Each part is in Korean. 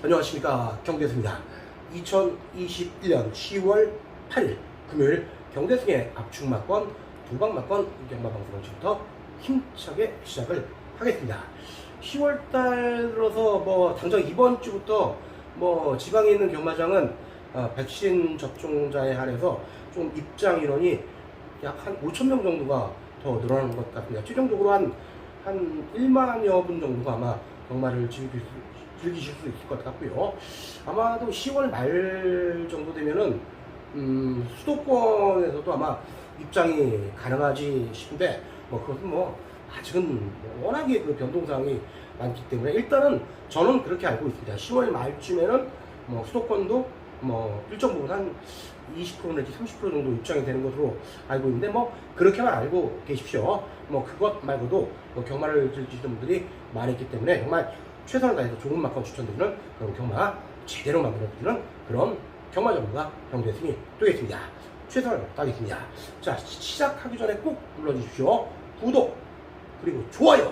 안녕하십니까 경대승입니다. 2021년 10월 8일 금요일 경대승의 압축막건 도박막건 경마방송을 지금부터 힘차게 시작을 하겠습니다. 10월달 들어서 뭐 당장 이번 주부터 뭐 지방에 있는 경마장은 아, 백신 접종자에 한해서 좀 입장 인원이 약 한 5천 명 정도가 더 늘어나는 것 같습니다. 최종적으로 한, 한 1만여 분 정도가 아마 경마를 즐길 수, 즐기실 수 있을 것 같고요. 아마도 10월 말 정도 되면은, 음, 수도권에서도 아마 입장이 가능하지 싶은데, 뭐, 그것은 뭐, 아직은 워낙에 그 변동사항이 많기 때문에, 일단은 저는 그렇게 알고 있습니다. 10월 말쯤에는 뭐, 수도권도 뭐, 일정 부분 한 20% 내지 30% 정도 입장이 되는 것으로 알고 있는데 뭐 그렇게만 알고 계십시오. 뭐 그것 말고도 뭐 경마를 즐기시는 분들이 많이 있기 때문에 정말 최선을 다해서 좋은 막건 추천드리는 그런 경마 제대로 만들어드리는 그런 경마 전문가 경대승이 되겠습니다. 최선을 다하겠습니다. 자 시- 시작하기 전에 꼭 눌러주십시오. 구독 그리고 좋아요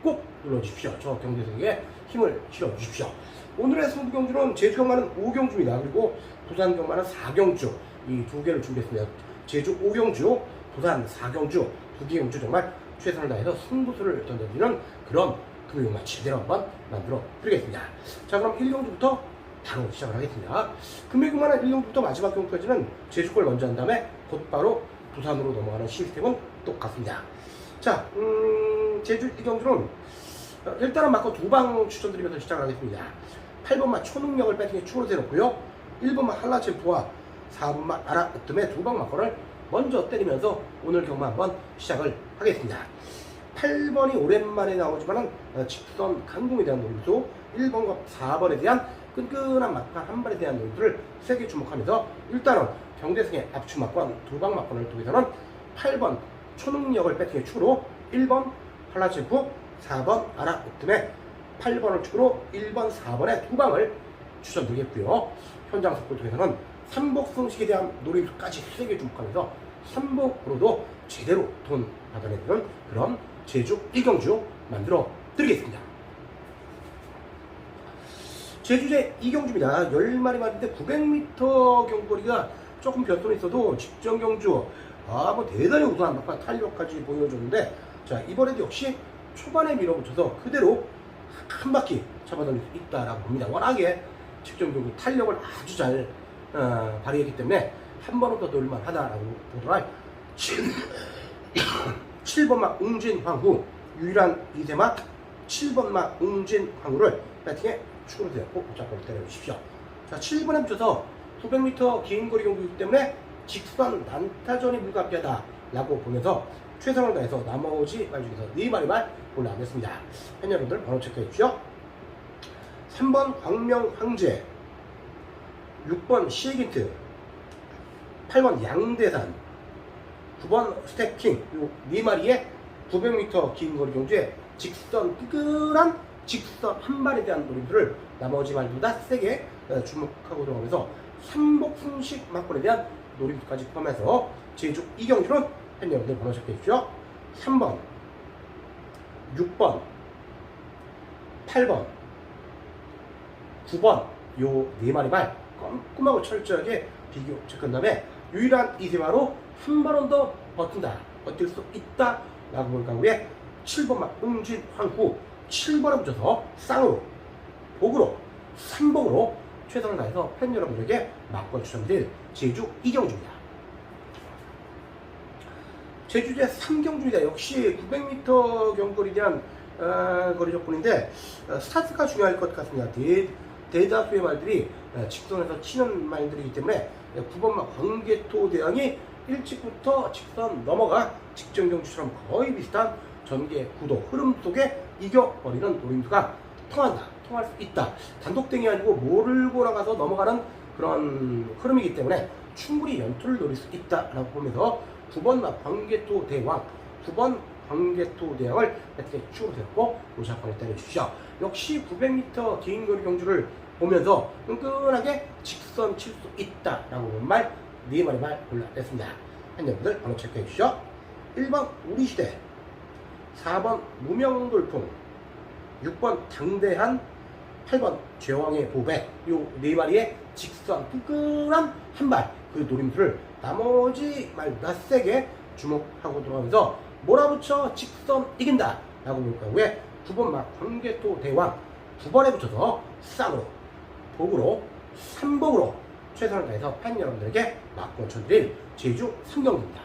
꼭 눌러주십시오. 저 경대승에게 힘을 실어주십시오. 오늘의 승부 경주는 제주 경마는 5경주입니다. 그리고 부산 경마는 4경주 이 두 개를 준비했습니다. 제주 5경주, 부산 4경주 두개 경주 정말 최선을 다해서 승부수를 던져드리는 그런 금요일만 제대로 한번 만들어 드리겠습니다. 자 그럼 1경주부터 바로 시작을 하겠습니다. 금요일만 1경주부터 마지막 경주까지는 제주 걸 먼저 한 다음에 곧바로 부산으로 넘어가는 시스템은 똑같습니다. 자, 음, 제주 1경주는 어, 일단은 맞고 두 방 추천드리면서 시작을 하겠습니다. 8번마 초능력을 배팅에 추가로 대놓고요. 1번마 한라챔프와 4번마 아라 으뜸의 두방 맞고를 먼저 때리면서 오늘 경마 한번 시작을 하겠습니다. 8번이 오랜만에 나오지만은 어, 직선 강공에 대한 논리도 1번과 4번에 대한 끈끈한 막판 한 발에 대한 논리들을 세게 주목하면서 일단은 경대승의 압축 막권 두방 막권을 통해서는 8번 초능력을 배팅에 추가로 1번 한라챔프 4번 아라으뜸의 8번을 축으로 1번, 4번의 두 방을 추천드리겠고요. 현장 속도 통해서는 삼복승식에 대한 노림수까지 세게 주목하면서 삼복으로도 제대로 돈 받아내는 그런 제주 1경주 만들어 드리겠습니다. 제주제 2경주입니다. 10마리 말인데 900m 경거리가 조금 변동이 있어도 직전 경주 아 뭐 대단히 우수한 막판 탄력까지 보여줬는데 자 이번에도 역시 초반에 밀어붙여서 그대로 한 바퀴 잡아당길 수 있다라고 봅니다. 워낙에 직전 경기 탄력을 아주 잘 어, 발휘했기 때문에 한 번은 더 놀만 하다라고 보더라. 7번마 웅진황후 유일한 이세마 7번마 웅진황후를 배팅에 추가로 되었고 무조건 때려주십시오. 자 7번에 붙여서 900m 긴 거리 경기이기 때문에 직선 난타전이 불가피하다 라고 보면서 최선을 다해서 나머지 말 중에서 네 마리만 골라왔습니다. 팬 여러분들 번호 체크해 주시오. 3번 광명 황제 6번 시에긴트 8번 양대산 9번 스태킹 요네 마리의 900m 긴 거리 경주에 직선 뜨끈한 직선 한 발에 대한 노림수를 나머지 말보다 세게 어, 주목하고 들어가면서 삼복 승식 막권에 대한 노림수까지 포함해서 제주 이경주는 팬 여러분들 번호 체크해 주시오. 3번 6번 8번 9번 요 네 마리 말 꼼꼼하고 철저하게 비교 체크한 다음에 유일한 이세마로 한 발은 더 버틴다. 버틸 수 있다. 라고 볼 경우에 7번만 웅진 황후. 7번에 붙여서 쌍으로 복으로 삼복으로 최선을 다해서 팬 여러분들에게 막권 추천드릴 제주 이경주입니다. 제주제 3경주입니다. 역시 900m 경거리에 대한 어, 거리 조건인데 어, 스타트가 중요할 것 같습니다. 대, 대다수의 말들이 어, 직선에서 치는 말들이기 때문에 9번마 광개토 대왕이 일찍부터 직선 넘어가 직전 경주처럼 거의 비슷한 전개 구도 흐름 속에 이겨버리는 노림수가 통한다. 통할 수 있다. 단독등이 아니고 몰고 나가서 넘어가는 그런 흐름이기 때문에 충분히 연투를 노릴 수 있다라고 보면서 9번 광개토 대왕 9번 광개토 대왕을 이렇게 추로 됐고 오샷권을 때려주시죠. 역시 900m 긴 거리 경주를 보면서 끈끈하게 직선 칠 수 있다라고 말, 네 마리 말 골라냈습니다. 팬여러분들 번호 체크해 주시죠. 1번 우리시대 4번 무명돌풍 6번 당대한 8번 제왕의 보배 요 네 마리의 직선 끈끈한 한발 그 노림수를 나머지 말보다 세게 주목하고 들어가면서 몰아붙여 직선 이긴다 라고 볼 경우에 9번 막 광개토 대왕 9번에 붙여서 쌍으로 복으로 삼복으로 최선을 다해서 팬 여러분들에게 맞고 쳐드릴 제주 삼경기입니다.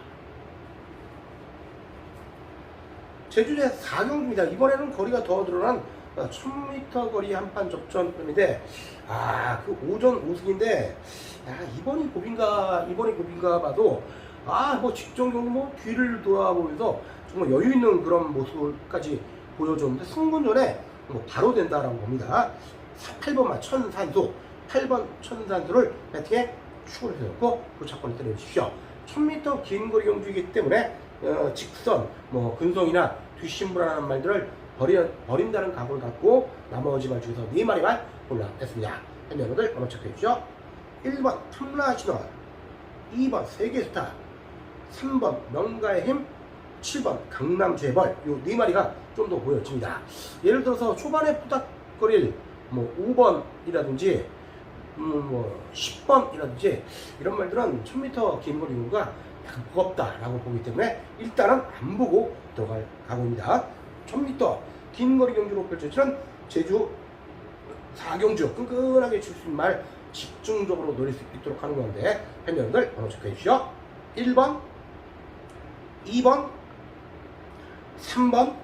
제주제 4경기입니다. 이번에는 거리가 더 늘어난 1000m 거리 한판 접전인데 아 그 오전 5승인데 야 이번이 고빈가 이번이 고빈가 봐도 아뭐 직전 경기 뭐 뒤를 돌아보면서 정말 여유 있는 그런 모습까지 보여줬는데 승분 전에 뭐 바로 된다라고 봅니다. 8번만 천산수 8번 천산수를 배팅에 축을 해놓고 도착권을 때려주십시오. 1000m 긴 거리 경주이기 때문에 어, 직선, 뭐 근성이나 뒷심부라는 말들을 버리, 버린다는 각오를 갖고 나머지 말 중에서 네 마리만 골라냈습니다. 여러분들 번호 체크해 주시죠. 1번 탐라신원 2번 세계스타 3번 명가의 힘 7번 강남재벌 요 네 마리가 좀 더 보여집니다. 예를 들어서 초반에 푸닥거릴 뭐 5번이라든지 음, 뭐 10번이라든지 이런 말들은 1000m 긴 거리 경우가 약간 무겁다라고 보기 때문에 일단은 안 보고 들어갈 각오입니다. 1000m 긴 거리 경주로 펼쳐지는 제주 4경주 끈끈하게 칠 수 있는 말 집중적으로 노릴 수 있도록 하는 건데 팬 여러분들 번호 체크해 주시오. 1번 2번 3번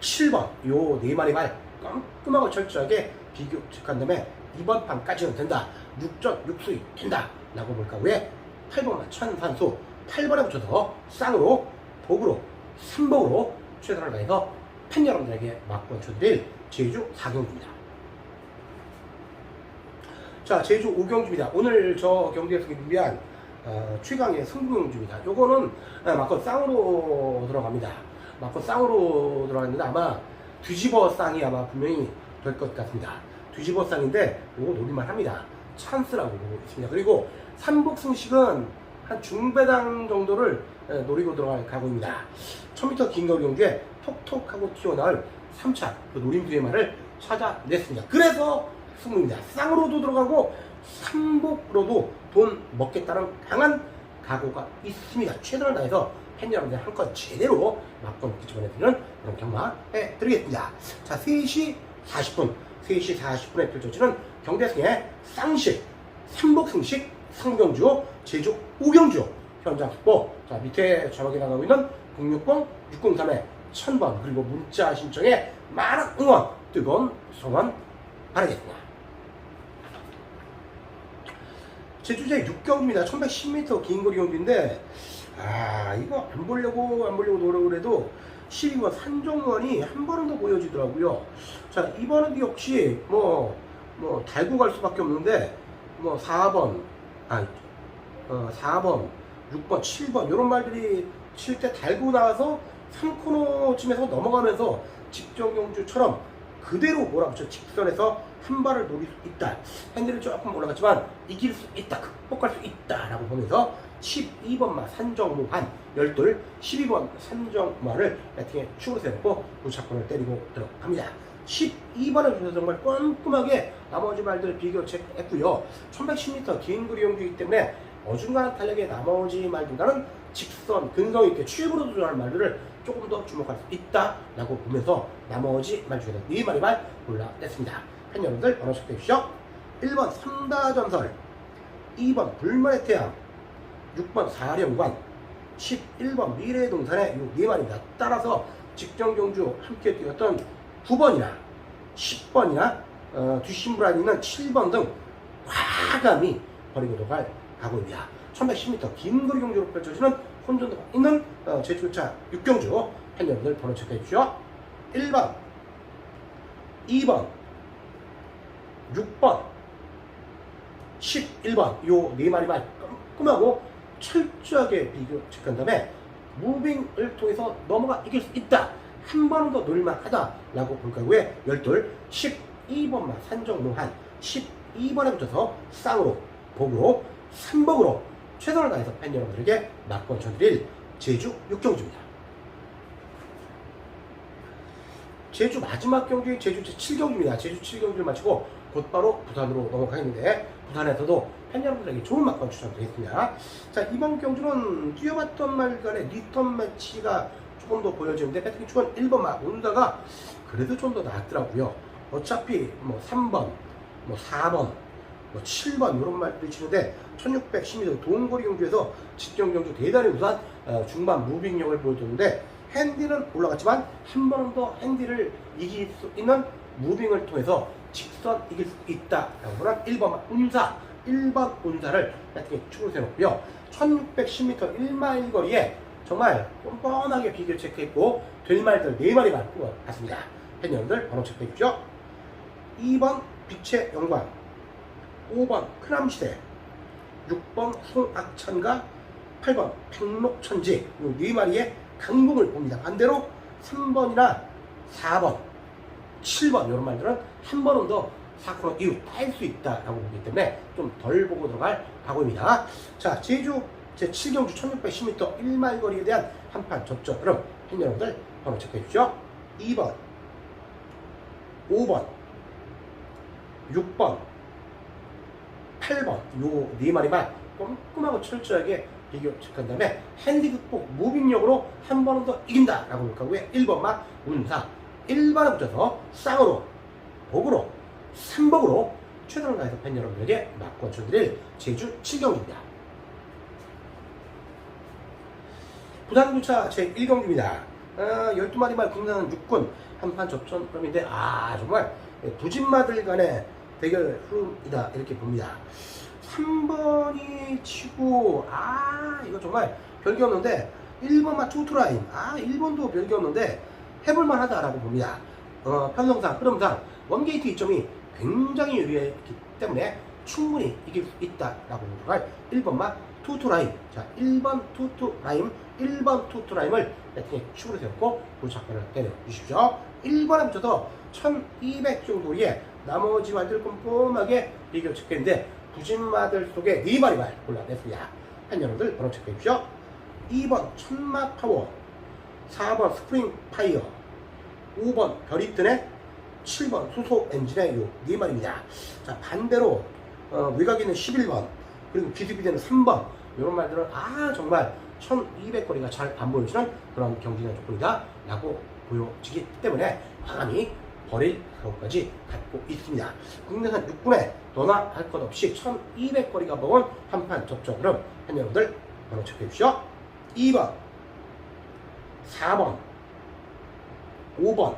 7번 요 네 마리 말 깔끔하고 철저하게 비교 체크한 다음에 이번 판까지는 된다. 6전 6수이 된다. 라고 볼까? 왜? 8번만 천산수 8번에 붙여서 쌍으로 복으로 삼복으로 최선을 다해서 팬 여러분들에게 맞고 쳐드릴 제주 4경기입니다. 자, 제주 5경주입니다. 오늘 저 경기에서 준비한 어, 최강의 승부경주입니다. 요거는 아, 맞고 쌍으로 들어갑니다. 맞고 쌍으로 들어갔는데 아마 뒤집어 쌍이 아마 분명히 될 것 같습니다. 뒤집어 쌍인데 요거 노릴만 합니다. 찬스라고 보고 있습니다. 그리고 삼복승식은 한 중배당 정도를 에, 노리고 들어갈 각오입니다. 1000m 긴 거리 경주에 톡톡하고 튀어나올 3차 그 노림수의 말을 찾아냈습니다. 그래서 승부입니다. 쌍으로도 들어가고 삼복으로도 돈 먹겠다는 강한 각오가 있습니다. 최선을 다해서 팬 여러분들 한건 제대로 먹기 전해드리는 그런 경마 해 드리겠습니다. 자, 3시 40분, 3시 40분에 펼쳐지는 경대승의 쌍식, 삼복승식, 상경주, 제주 우경주 현장 속보. 자, 밑에 자막에 나가고 있는 060-603에 1000번 그리고 문자 신청에 많은 응원, 뜨거운 성원 바라겠습니다. 제주제 6경입니다. 1110m 긴 거리 경기인데 아 이거 안 보려고 안 보려고 노력을 해도 12번 산정원이 한 번은 더 보여지더라고요. 자 이번에도 역시 뭐, 뭐 달고 갈 수밖에 없는데 뭐 4번 아 어, 4번 6번 7번 이런 말들이 칠 때 달고 나와서 3코너쯤에서 넘어가면서 직전경주처럼 그대로 몰아붙여 직선에서 한 발을 노릴 수 있다. 핸들이 조금 올라갔지만 이길 수 있다. 극복할 수 있다. 라고 보면서 12번마 산정무한 열돌 12번 산정마를 배팅에 축으로 세우고 우차권을 때리고 들어갑니다. 12번에 주셔서 정말 꼼꼼하게 나머지 말들 비교 체크했고요. 1110m 긴 거리 용주이기 때문에 어중간한 탄력의 나머지 말보다는 직선, 근성 있게 출구로 도전하는 말들을 조금 더 주목할 수 있다라고 보면서 나머지 말 중에서 네 마리 말 골라냈습니다. 팬 여러분들 번호 체크해 주시죠. 1번 삼다전설, 2번 불만의 태양, 6번 사령관, 11번 미래의 동산의 이네 마리입니다. 따라서 직전 경주 함께 뛰었던 9번이나 10번이나 어, 있는 7번 등 과감히 버리고 도갈 각오입니다. 1110m 긴 거리 경주로 펼쳐지는 혼전도가 있는 어, 제주차 6경주 팬 여러분들 번호 체크해 주시죠. 1번, 2번, 6번, 11번 요 네 마리만 깔끔하고 철저하게 비교 체크한 다음에 무빙을 통해서 넘어가 이길 수 있다. 한번더 놀만 하다라고 볼 거고요. 열돌 12번만 산정무한 12번에 붙여서 쌍으로 복으로 3복으로 최선을 다해서 팬 여러분들에게 막권 전드릴 제주 6경주입니다. 제주 마지막 경기 제주 제7경기입니다. 제주 7경기를 마치고 곧바로 부산으로 넘어가겠는데 부산에서도 팬 여러분들에게 좋은 막건 추천드리겠습니다. 자 이번 경주는 뛰어봤던 말간의 리턴 매치가 조금 더 보여지는데 배트기 추원 1번 막 온다가 그래도 좀 더 낫더라고요. 어차피 뭐 3번, 뭐 4번, 뭐 7번 이런 말들이 치는데 1610m 동거리 경주에서 직경 경주 대단히 우선 어, 중반 무빙력을 보여줬는데 핸디는 올라갔지만 한 번 더 핸디를 이길 수 있는 무빙을 통해서 직선 이길 수 있다 라고 보는 1번 운사 1번 운사를 이렇게 축으로 세웠고요. 1610m 1마일 거리에 정말 뻔뻔하게 비교 체크했고 될 말들 4마리만 뽑아봤습니다. 팬 여러분들 번호 체크해 주십시오 2번 빛의 영광 5번 크람시대 6번 송악천과 8번 백록천지 이네 마리의 강공을 봅니다. 반대로 3번이나 4번, 7번 이런 말들은 한 번은 더 4코너 이후 딸수 있다라고 보기 때문에 좀 덜 보고 들어갈 각오입니다. 자, 제주 제7경주 1610m 1마일 거리에 대한 한판 접전 그럼 팬 여러분들 번호 체크해 주십시오. 2번, 5번, 6번, 8번 요 네 마리만 꼼꼼하고 철저하게 비교 체크한 다음에 핸디 극복 무빙력으로 한 번은 더 이긴다 라고 볼까 고요 1번만 운사 1번에 붙여서 쌍으로 복으로 3복으로 최선을 다해서 팬 여러분들에게 맞고 쳐드릴 제주 7경기입니다. 부산구차 제1경기입니다. 아, 12마리만 국내는 6군 한판 접전 그럼인데 아 정말 부진마들 간의 대결 흐름이다 이렇게 봅니다. 3번이 치고 아 이거 정말 별게 없는데 1번만 투투라인. 아 1번도 별게 없는데 해볼만 하다라고 봅니다 어, 편성상 흐름상 원게이트 이점이 굉장히 유리했기 때문에 충분히 이길 수 있다라고 생각할 1번만 투투라인 자 1번 투투라인 1번 투투라인을 배팅에 축으로 세웠고 도착권을 때려 주십시오 1번에 붙여서 1200 정도의 나머지 말들 꼼꼼하게 비교 체크했는데 부진마들 속에 네 마리만 골라냈습니다. 한 여러분들 번호 체크해 주십시오. 2번 천마 파워 4번 스프링 파이어 5번 별이 뜨네 7번 수소 엔진의 요네 마리입니다. 자 반대로 어, 외곽에 있는 11번 그리고 비드비드는 3번 이런 말들은 아 정말 1200거리가 잘 안 보여지는 그런 경기장 조건이다 라고 보여지기 때문에 과감히 버릴 각오까지 갖고 있습니다. 국내산 6분에 너나 할 것 없이 1200거리가 먹은 한판 접전 그럼 한 여러분들 번호 체크해 주시오. 2번 4번 5번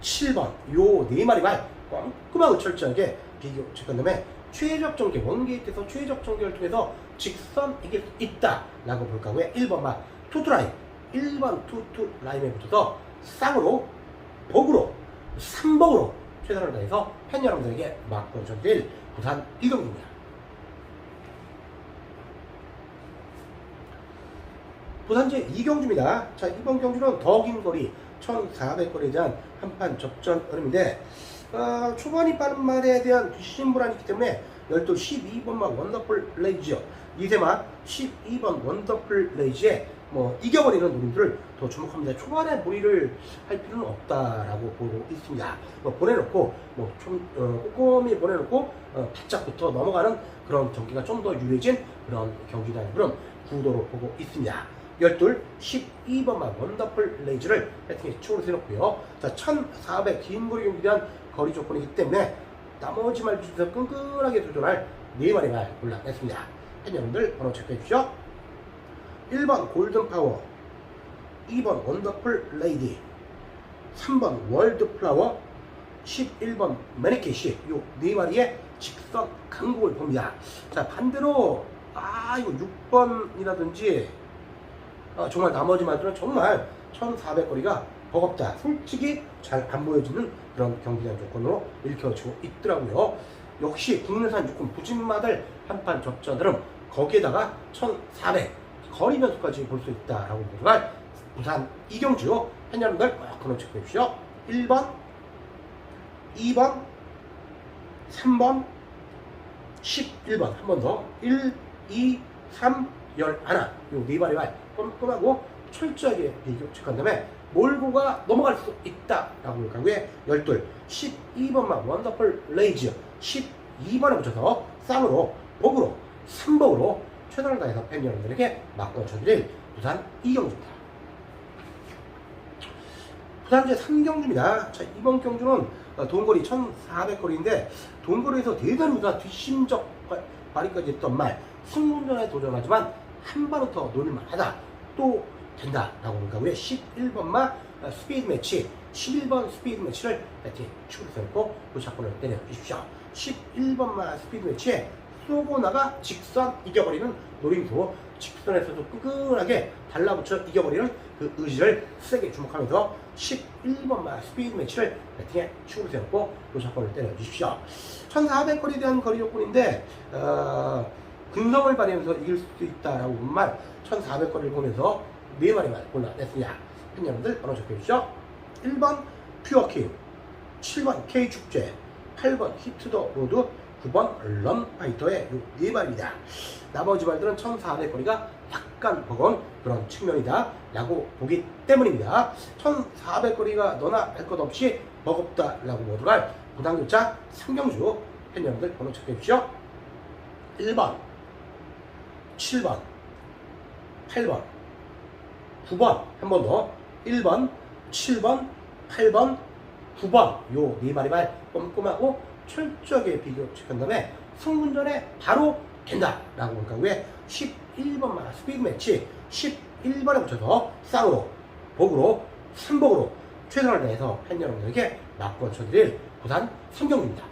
7번 요 네 마리만 꼼꼼하고 철저하게 비교 체크한 다음에 최적 전개 원게이트에서 최적 전개를 통해서 직선 이길 수 있다 라고 볼 거고요 1번만 투투라인 1번 투투라인에 붙어서 쌍으로 복으로 3복으로 최선을 다해서 팬 여러분들에게 막고 전드릴 부산 1경기입니다 부산제 2경주입니다. 자, 이번 경주는 더 긴 거리 1400거리에 대한 한판 접전 흐름인데 어, 초반이 빠른 말에 대한 귀신 불안이 있기 때문에 12, 12번만 원더풀 레이지요. 이세마 12번 원더풀 레이지에 뭐 이겨버리는 누님들을 더 주목합니다. 초반에 무리를 할 필요는 없다라고 보고 있습니다. 뭐 보내놓고 뭐좀 어, 꼼꼼히 보내놓고 어, 바짝부터 넘어가는 그런 경기가 좀 더 유리해진 그런 경기라는 그런 구도로 보고 있습니다. 12, 12번만 원더풀 레이즈를 배팅에 축으로 세웠고요. 자, 1400 긴 거리 경기에 대한 거리 조건이기 때문에 나머지 말 중에서 끈끈하게 도전할 네 마리 말 골라냈습니다. 팬 여러분들 번호 체크해 주시죠. 1번 골든 파워 2번 원더풀 레이디 3번 월드 플라워 11번 매니케시 요네 마리의 직선 강국을 봅니다. 자 반대로 아 이거 6번이라든지 아, 정말 나머지 말들은 정말 1400 거리가 버겁다. 솔직히 잘 안 보여지는 그런 경기장 조건으로 읽혀지고 있더라고요. 역시 국내산 육군 부진마들 한판 접전들은 거기에다가 1400 거리 변수까지 볼 수 있다라고 보지만 부산 이경주 팬 여러분들 꼭 번호 체크해 주시오. 1번, 2번, 3번, 11번 한 번 더 1, 2, 3, 11 요네 마리 말 꼼꼼하고 철저하게 비교 체크한 다음에 몰고가 넘어갈 수 있다라고 볼 경우에 열둘 12번만 원더풀 레이즈 12번에 붙여서 쌍으로 복으로 3복으로 최선을 다해서 팬 여러분들에게 막고 쳐드릴 부산 이경주입니다. 부산 제 3경주입니다. 자, 이번 경주는 어, 돈거리 1,400거리인데 돈거리에서 대단히 우선 뒷심적 바- 발휘까지 했던 말 승문전에 도전하지만 한 발은 더 노릴만하다. 또 된다라고 볼 경우에 11번마 스피드 매치 11번 스피드 매치를 배팅 축으로 세우고 도착권을 때려주십시오. 11번마 스피드 매치에 쏘고 나가 직선 이겨버리는 노림수 직선에서도 끈끈하게 달라붙여 이겨버리는 그 의지를 세게 주목하면서 11번마 스피드 매치를 배팅에 축으로 세우고 도착권을 때려주십시오. 1400거리에 대한 거리 조건인데 어, 근성을 발휘하면서 이길 수 있다라고 본말 1400거리를 보면서 네 마리만 골라냈습니다. 팬 여러분들 번호 적혀주시죠. 1번 퓨어킹 7번 K축제 8번 히트더 로드 9번 런파이터의 네 마리입니다. 나머지 말들은 1400거리가 약간 버거운 그런 측면이다 라고 보기 때문입니다. 1400거리가 너나 할 것 없이 버겁다 라고 모두갈 부당교차 상경주 팬 여러분들 번호 적혀주시죠. 1번 7번 8번 9번 한 번 더. 1번 7번 8번 9번. 요 네 마리만 꼼꼼하고 철저하게 비교 체크한 다음에 승문전에 바로 된다 라고 볼 경우에 11번만 스피드 매치. 11번에 붙여서 쌍으로 복으로 3복으로 최선을 다해서 팬 여러분들에게 맞고 쳐드릴 부산 삼경입니다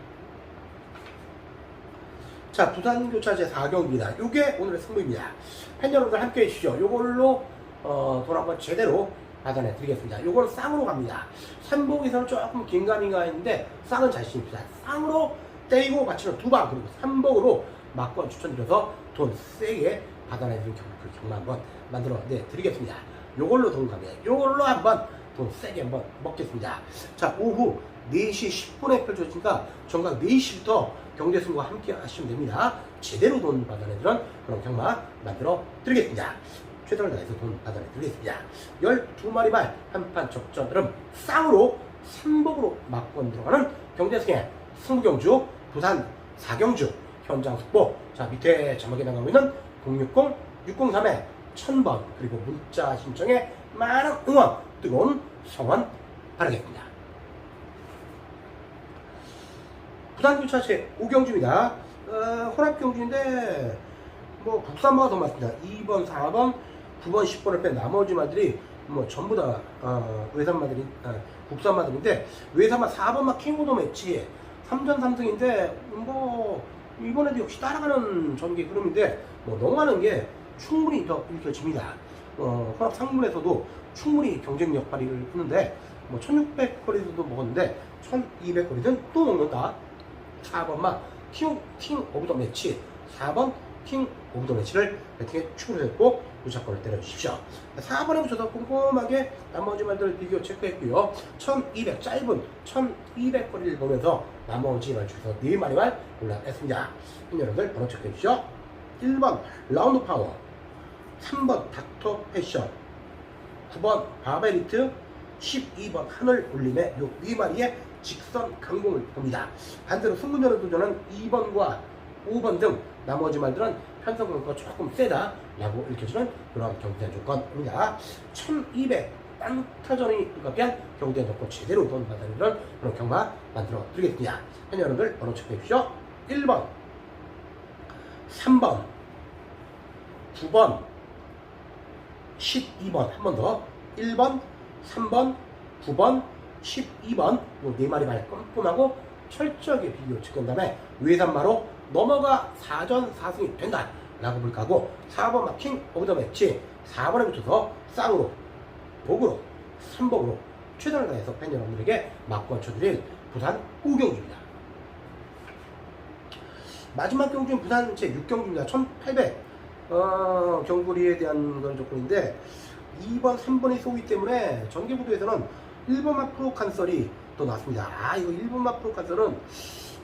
자, 부산교차제 4경기입니다. 요게 오늘의 승부입니다. 팬 여러분들 함께 해주시죠. 요걸로, 어, 돈 한번 제대로 받아내 드리겠습니다. 요걸 쌍으로 갑니다. 삼복에서는 조금 긴가민가 했는데, 쌍은 자신입니다. 쌍으로 때리고 맞추는 두 방, 그리고 삼복으로 막권 추천드려서 돈 세게 받아내 드리는 경, 그 한번 만들어 내 드리겠습니다. 요걸로 돈 갑니다. 요걸로 한번 돈 세게 한번 먹겠습니다. 자, 오후 4시 10분에 펼쳐지니까 정각 4시부터 경제승과 함께 하시면 됩니다. 제대로 돈 받아내드는 그런 경마 만들어 드리겠습니다. 최선을 다해서 돈 받아내 드리겠습니다. 12마리 말 한판 적전 흐름 쌍으로 3복으로 막권 들어가는 경제승의 승부경주 부산 4경주 현장 속보 자 밑에 자막에 나가고 있는 060-603에 1000번 그리고 문자 신청에 많은 응원 뜨거운 성원 바라겠습니다. 부산교차제 5경주입니다. 어, 혼합 경주인데 뭐 국산마가 더 많습니다. 2번, 4번, 9번, 10번을 뺀 나머지 마들이 뭐 전부 다 어, 외산 마들이 어, 국산 마들인데 외산 마 4번 마 킹오더 매치 3전 3승인데 뭐 이번에도 역시 따라가는 전개 흐름인데 뭐 넘어가는 게 충분히 더 읽혀집니다. 어, 혼합 상문에서도 충분히 경쟁력 발휘를 하는데 뭐 1600거리도 먹었는데 1200거리든 또 먹는다. 4번만 킹, 킹 오브 더 매치. 4번 킹 오브 더 매치를 배팅에 추구를 했고 무조건을 때려주십시오. 4번에 붙여서 꼼꼼하게 나머지 말들을 비교 체크했고요. 1200 짧은 1200거리를 보면서 나머지 말 중에서 4마리만 골라냈습니다. 여러분들 번호 체크해 주시죠. 1번 라운드 파워 3번 닥터 패션 9번 바베리트 12번 하늘 울림의 요 4마리의 직선 강공을 봅니다. 반대로 승문전을 도전한 2번과 5번 등 나머지 말들은 편성공과 조금 세다라고 읽혀지는 그런 경쟁 조건입니다. 1200 땅타전이 불가피한 경쟁 조건 제대로 돈 받아내는 그런 경마 만들어 드리겠습니다. 현 여러분들 번호 체크해 주시죠. 1번 3번 9번 12번 한 번 더 1번 3번 9번 12번 요네 마리 말 꼼꼼하고 철저하게 비교 측은 다음에 외산마로 넘어가 4전 4승이 된다 라고 볼까고 4번 마킹 오브 더 매치 4번에 붙여서 쌍으로 복으로 3복으로 최선을 다해서 팬 여러분들에게 맞고 쳐드릴 부산 5경주입니다. 마지막 경주는 부산 제 6경주입니다. 1800 어, 경구리에 대한 그런 조건인데 2번, 3번이 쏘기 때문에 전개구도에서는 1번만 프로 칸설이 또 나왔습니다. 아, 이거 1번만 프로 칸설은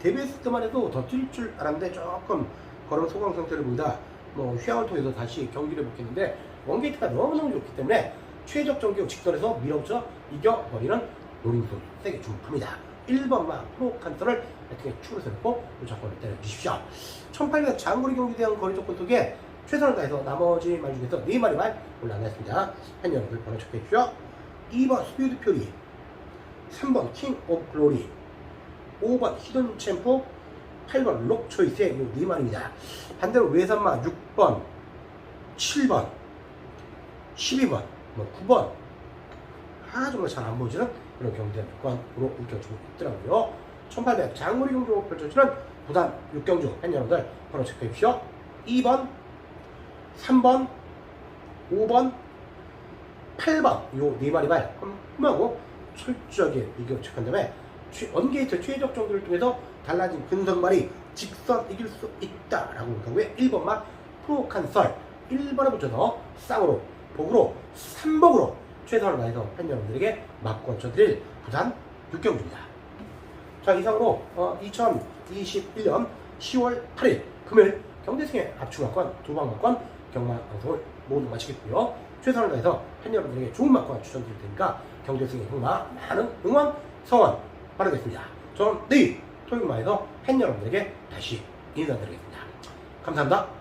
데뷔했을 때만 해도 더 뛸 줄 알았는데 조금 그런 소강 상태를 보이다 뭐 휴양을 통해서 다시 경기를 복했는데 원게이트가 너무너무 좋기 때문에 최적 정규 직선에서 밀어붙여 이겨버리는 노림수를 세게 주목합니다. 1번만 프로 칸서를 배팅에 축으로 세놓고 무조건을 때려주십시오. 1800 장거리 경기 대한 거리 조건 속에 최선을 다해서 나머지 말 중에서 4마리만 올라가겠습니다. 팬 여러분들 번호 체크해 주십시오. 2번 스피드 퓨리 3번 킹 오브 글로리 5번 히든 챔프 8번 록 초이스의 이 4마리입니다. 반대로 외산마 6번 7번 12번 뭐 9번 아 정말 잘 안 보이지는 그런 경제 조건으로 움켜쥐고 있더라고요. 1800 장거리 경주로 펼쳐지는 부산 6경주 팬 여러분들 번호 체크해 주십시오. 2번 3번 5번 8번 요 네 마리 말 흠하고 철저하게 이겨 체크한 다음에 최- 원게이트 최적 정도를 통해서 달라진 근성말이 직선 이길 수 있다라고 볼 경우에 1번만 프로칸설 1번에 붙여서 쌍으로 복으로 3복으로 최선을 다해서 팬 여러분들에게 맞고 얹혀드릴 부산 6경주입니다. 자 이상으로 어, 2021년 10월 8일 금요일 경대생의 압축막권 두방막권 경마 방송을 모두 마치겠고요. 최선을 다해서 팬 여러분들에게 좋은 막권 추천드릴 테니까 경대생의 경마 많은 응원 성원 바라겠습니다. 저는 내일 토요일마에서 팬 여러분들에게 다시 인사드리겠습니다. 감사합니다.